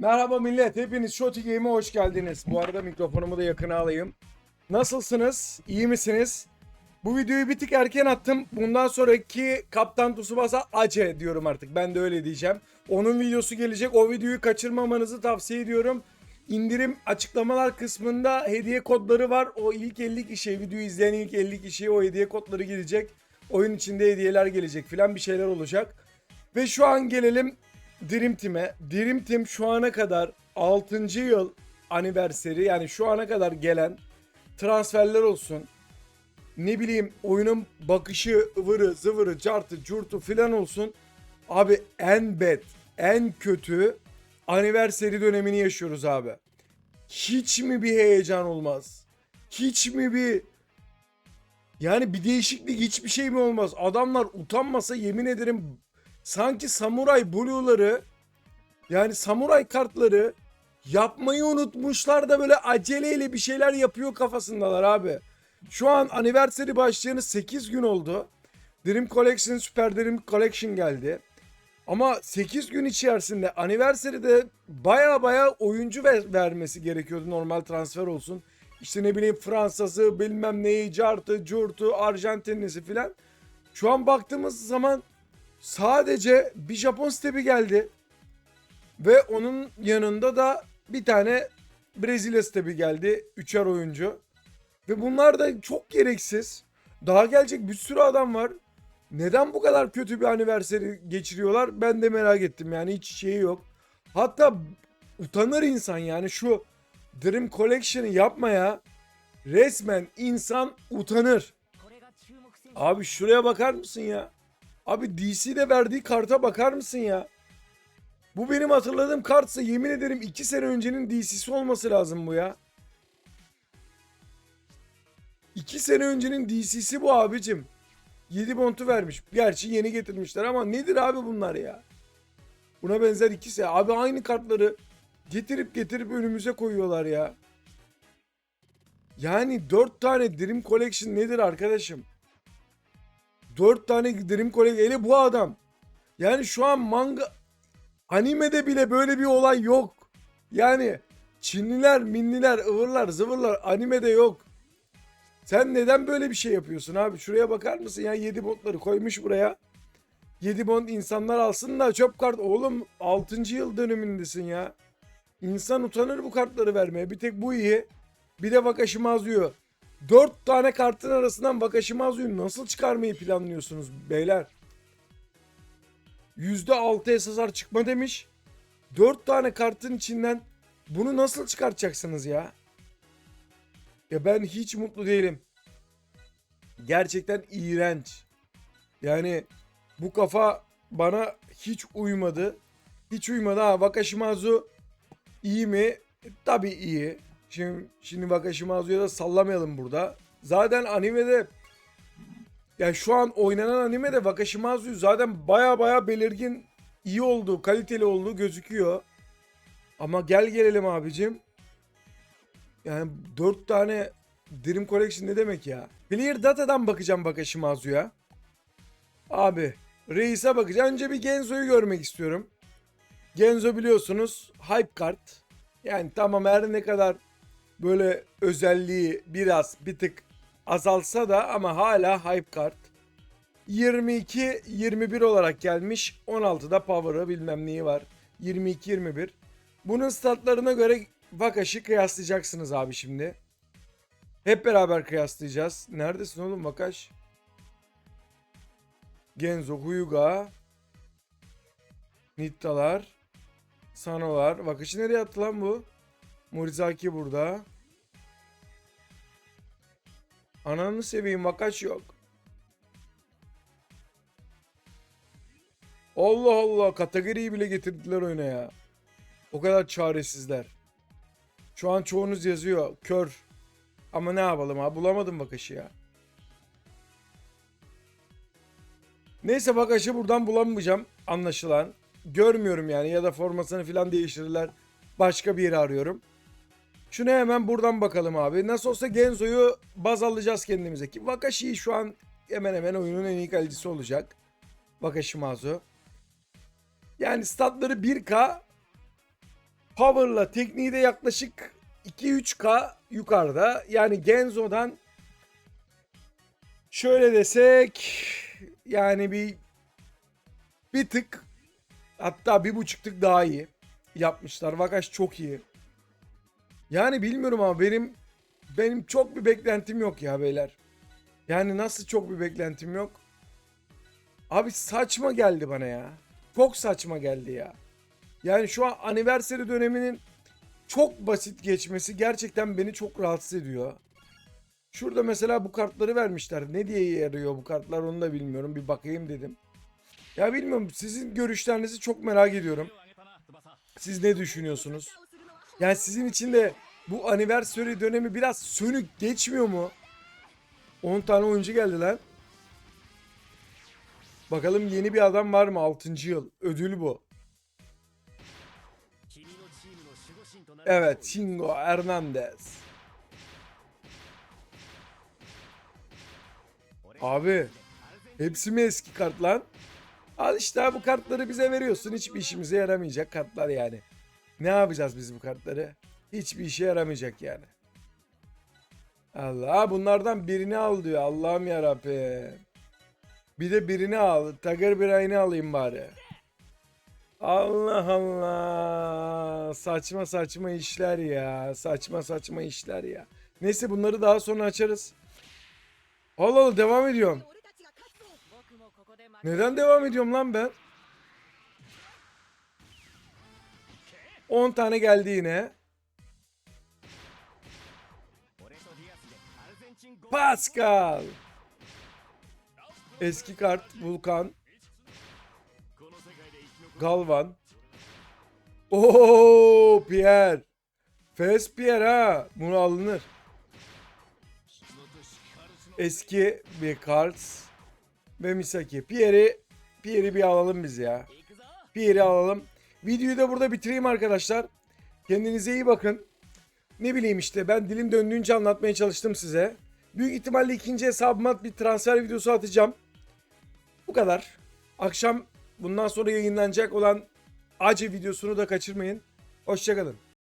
Merhaba millet, hepiniz Shoti Game'e hoş geldiniz. Bu arada mikrofonumu da yakına alayım. Nasılsınız? İyi misiniz? Bu videoyu bir tık erken attım. Bundan sonraki Kaptan Tsubasa Ace diyorum artık. Ben de öyle diyeceğim. Onun videosu gelecek. O videoyu kaçırmamanızı tavsiye ediyorum. İndirim açıklamalar kısmında hediye kodları var. O ilk 50 kişiye, videoyu izleyen ilk 50 kişiye o hediye kodları gelecek. Oyun içinde hediyeler gelecek filan bir şeyler olacak. Ve şu an gelelim Dream Team'e. Dream Team şu ana kadar 6. yıl aniverseri yani şu ana kadar gelen transferler olsun. Ne bileyim oyunun bakışı, ıvırı, zıvırı, cartı, curtu filan olsun. Abi en bad, en kötü aniverseri dönemini yaşıyoruz abi. Hiç mi bir heyecan olmaz? Hiç mi bir yani bir değişiklik hiçbir şey mi olmaz? Adamlar utanmasa yemin ederim sanki samuray blue'ları yani samuray kartları yapmayı unutmuşlar da böyle aceleyle bir şeyler yapıyor kafasındalar abi. Şu an anniversary başlayanı 8 gün oldu. Dream Collection Super Dream Collection geldi. Ama 8 gün içerisinde anniversary'de baya baya oyuncu ver- vermesi gerekiyordu normal transfer olsun. İşte ne bileyim Fransa'sı bilmem neyi cartı curtu Arjantinlisi filan. Şu an baktığımız zaman sadece bir Japon stepi geldi. Ve onun yanında da bir tane Brezilya stepi geldi. Üçer oyuncu. Ve bunlar da çok gereksiz. Daha gelecek bir sürü adam var. Neden bu kadar kötü bir aniversary geçiriyorlar? Ben de merak ettim yani hiç şeyi yok. Hatta utanır insan yani şu Dream Collection'ı yapmaya resmen insan utanır. Abi şuraya bakar mısın ya? Abi DC'de verdiği karta bakar mısın ya? Bu benim hatırladığım kartsa yemin ederim 2 sene öncenin DC'si olması lazım bu ya. 2 sene öncenin DC'si bu abicim. 7 bontu vermiş. Gerçi yeni getirmişler ama nedir abi bunlar ya? Buna benzer ikisi. Abi aynı kartları getirip getirip önümüze koyuyorlar ya. Yani 4 tane Dream Collection nedir arkadaşım? 4 tane Dream Collection. Hele bu adam. Yani şu an manga animede bile böyle bir olay yok. Yani Çinliler, minliler, ıvırlar, zıvırlar animede yok. Sen neden böyle bir şey yapıyorsun abi? Şuraya bakar mısın ya 7 botları koymuş buraya. 7 bond insanlar alsın da çöp kart. Oğlum 6. yıl dönemindesin ya. İnsan utanır bu kartları vermeye. Bir tek bu iyi. Bir de Wakashimazu'yu. 4 tane kartın arasından Wakashimazu'yu nasıl çıkarmayı planlıyorsunuz beyler? %6 SSR çıkma demiş. 4 tane kartın içinden bunu nasıl çıkartacaksınız ya? Ya ben hiç mutlu değilim. Gerçekten iğrenç. Yani bu kafa bana hiç uymadı. Hiç uymadı ha. Wakashimazu iyi mi? Tabii iyi. Şimdi, şimdi Wakashimazu'ya da sallamayalım burada. Zaten animede yani şu an oynanan animede Wakashimazu zaten baya baya belirgin iyi olduğu, kaliteli olduğu gözüküyor. Ama gel gelelim abicim. Yani 4 tane Dream Collection ne demek ya? Clear Data'dan bakacağım Wakashimazu'ya. Abi Reis'e bakacağım. Önce bir Genzo'yu görmek istiyorum. Genzo biliyorsunuz hype kart. Yani tamam her ne kadar böyle özelliği biraz bir tık azalsa da ama hala hype kart. 22-21 olarak gelmiş. 16'da power'ı bilmem neyi var. 22-21. Bunun statlarına göre Vakash'ı kıyaslayacaksınız abi şimdi. Hep beraber kıyaslayacağız. Neredesin oğlum Vakash? Genzo, Huyuga, Nittalar, Sanolar. Vakash'ı nereye attı lan bu? Morizaki burada. Ananı seveyim Vakash yok. Allah Allah kategoriyi bile getirdiler oyuna ya. O kadar çaresizler. Şu an çoğunuz yazıyor. Kör. Ama ne yapalım abi bulamadım Vakash'ı ya. Neyse Vakash'ı buradan bulamayacağım anlaşılan. Görmüyorum yani ya da formasını falan değiştirirler. Başka bir yere arıyorum. Şunu hemen buradan bakalım abi. Nasıl olsa Genzo'yu baz alacağız kendimize ki. Wakashi şu an hemen hemen oyunun en iyi kalecisi olacak. Wakashimazu. Yani statları 1K Power'la tekniği de yaklaşık 2-3K yukarıda. Yani Genzo'dan şöyle desek yani bir bir tık hatta bir buçuk tık daha iyi yapmışlar. Vakaş çok iyi. Yani bilmiyorum ama benim benim çok bir beklentim yok ya beyler. Yani nasıl çok bir beklentim yok? Abi saçma geldi bana ya. Çok saçma geldi ya. Yani şu an anniversary döneminin çok basit geçmesi gerçekten beni çok rahatsız ediyor. Şurada mesela bu kartları vermişler. Ne diye yarıyor bu kartlar onu da bilmiyorum. Bir bakayım dedim. Ya bilmiyorum sizin görüşlerinizi çok merak ediyorum. Siz ne düşünüyorsunuz? Yani sizin için de bu anniversary dönemi biraz sönük geçmiyor mu? 10 tane oyuncu geldi lan. Bakalım yeni bir adam var mı? 6. yıl. Ödül bu. Evet, Chingo Hernandez. Abi, hepsi mi eski kart lan? Al işte bu kartları bize veriyorsun. Hiçbir işimize yaramayacak kartlar yani. Ne yapacağız biz bu kartları? Hiçbir işe yaramayacak yani. Allah bunlardan birini al diyor. Allah'ım yarabbim. Bir de birini al. Tiger birayını alayım bari. Allah Allah. Saçma saçma işler ya. Saçma saçma işler ya. Neyse bunları daha sonra açarız. Allah Allah devam ediyorum. Neden devam ediyorum lan ben? 10 tane geldi yine. Pascal. Eski kart Vulkan. Galvan. Oo Pierre. Fes Pierre ha. Bunu alınır. Eski bir kart. Ve Misaki. Pierre'i Pierre'i bir alalım biz ya. Pierre'i alalım. Videoyu da burada bitireyim arkadaşlar. Kendinize iyi bakın. Ne bileyim işte ben dilim döndüğünce anlatmaya çalıştım size. Büyük ihtimalle ikinci hesabıma bir transfer videosu atacağım. Bu kadar. Akşam bundan sonra yayınlanacak olan acı videosunu da kaçırmayın. Hoşçakalın.